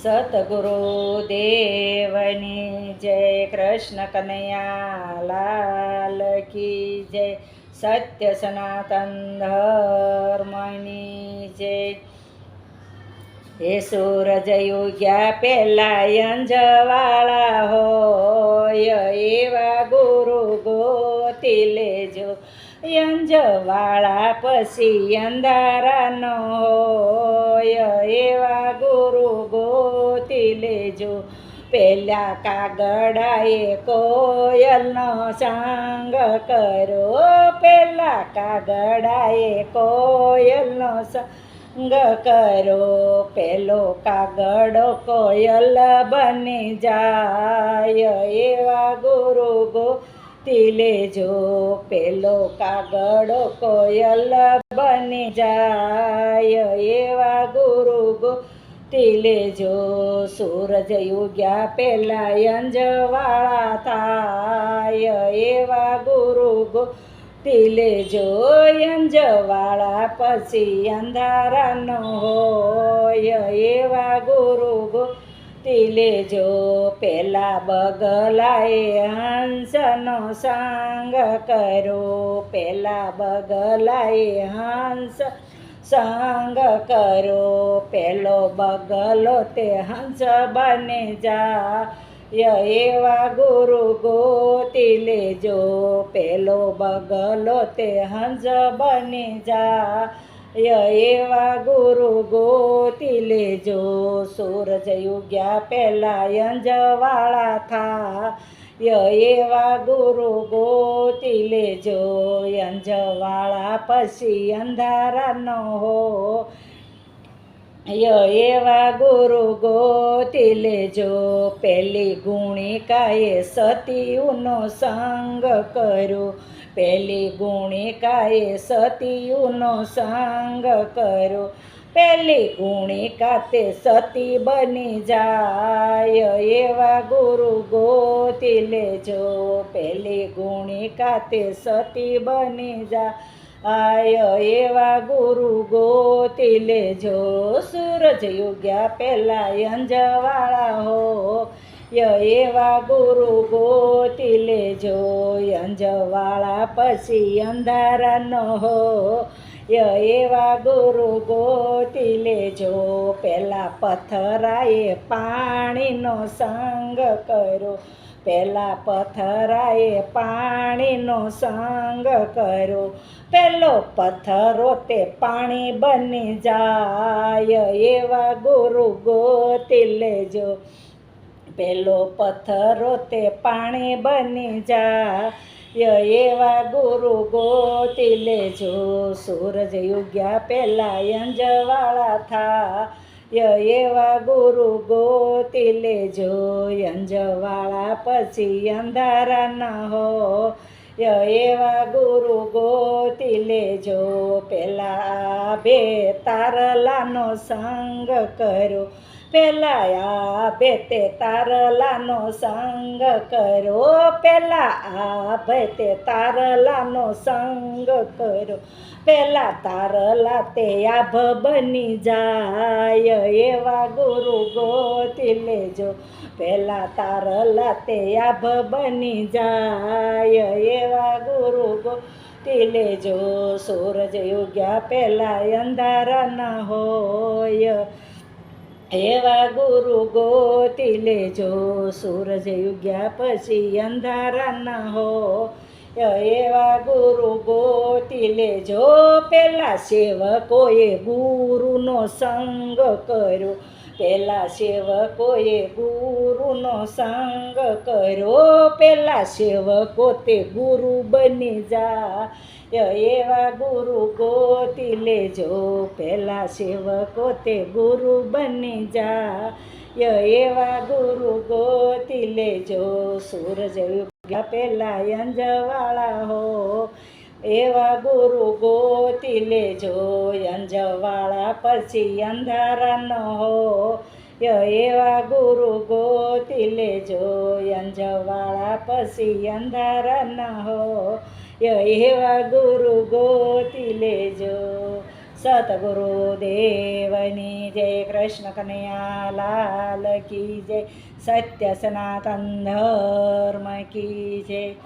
સતગુરુ દેવની જય કૃષ્ણ કનૈયા લાલ કી જય સત્ય સનાતન ધર્મની જય હે સૂરજ યુગ્યા પેલા અંજવાળા હોય એવા ગુરુ ગોતી લેજો યંજવાળા પછી અંધારાનો હોય લેજો પેલા કાગડાએ કોયલનો સંગ કરો. પહેલા કાગડાએ કોયલનો સંગ કરો. પેલો કાગડો કોયલ બની જાય એવા ગુરુ ગો લેજો. પેલો કાગડો કોયલ બની જાય લેજો સૂરજ યુગ્યા પેલા અંજવાળા થાય એવા ગુરુ ગો લેજો અંજવાળા પછી અંધારાનો હોય એવા ગુરુ ગો લેજો પેલા બગલાએ હંસનો સંગ કરો પેલા બગલાએ હંસ સંગ કરો પેલો બગલો તે હંસ બને જા એવા ગુરુ ગોતી લેજો પેલો બગલો તે હંસ બની જા એવા ગુરુ ગોતી લેજો. સૂરજ યુગ્યા પહેલાં અંજવાળા થા. ય એવા ગુરુ ગોતી લેજો. અંજવાળા પછી અંધારા ન હો. ય એવા ગુરુ ગોતી લેજો. પેલી ગુણિકાએ સતીઓનો સંગ કર્યો. પેલી ગુણિકાએ સતીયુનો સંગ કર્યો પહેલી ગુણિકા તે સતી બની જાય એવા ગુરુ ગોતી લેજો. પેલી ગુણિકા તે સતી બની જાય આય એવા ગુરુ ગોતી લેજો. સૂરજ યુગ્યા પહેલાં અંજવાળા હો. એવા ગુરુ ગોતી લેજો, અંજવાળા પછી અંધારા ન હો. ય એવા ગુરુ ગોતી લેજો પહેલાં પથરાએ પાણીનો સંગ કર્યો. પહેલાં પથરાએ પાણીનો સંગ કર્યો. પહેલો પથ્થરો તે પાણી બની જાય. એવા ગુરુ ગોતી લેજો. પેલો પથ્થરો તે પાણી બની જાય એવા ગુરુ ગોતી લેજો. સૂરજ યુગ્યા પહેલાં યંજવાળા થા. ય એવા ગુરુ ગોતી લેજો. યંજવાળા પછી અંધારા હો. ય એવા ગુરુ ગોતી લેજો. પેલા બે તારલાનો સંગ કરો પેલા આ બે તે તારલાનો સંગ કરો પેલા આ ભે તે તારલાનો સંગ કરો પેલા તારલા તે આભ બની જાય એવા ગુરુ ગોતી લેજો. પેલા તારલા તે આભ બની જાય એવા ગુરુ ગો લેજો. સૂરજ યુગ્યા પહેલાં અંધારા ના હોય. એવા ગુરુ ગોતી લેજો સૂરજ યુગ્યા પછી અંધારા ના હો. એવા ગુરુ ગોતી લેજો પેલા સેવકોએ ગુરુનો સંગ કર્યો. પેલા સેવકોએ ગુરુનો સંગ કર્યો. પેલા સેવકો તે ગુરુ બની જા. એવા ગુરુ ગોતી લેજો. પેલા સેવકો તે ગુરુ બની જા. એવા ગુરુ ગોતી લેજો. સૂરજ યુગ્યા પેલા અંજવાળા હો. એવા ગુરુ ગોતી લેજો અંજવાળા પછી અંધારા ન હો. એવા ગુરુ ગોતી લેજો અંજવાળા પછી અંધારા ન હો. એવા ગુરુ ગોતી લેજો સતગુરુ દેવની જય કૃષ્ણ કનૈયા લાલ કી જય. સત્ય સનાતન ધર્મ કી જય.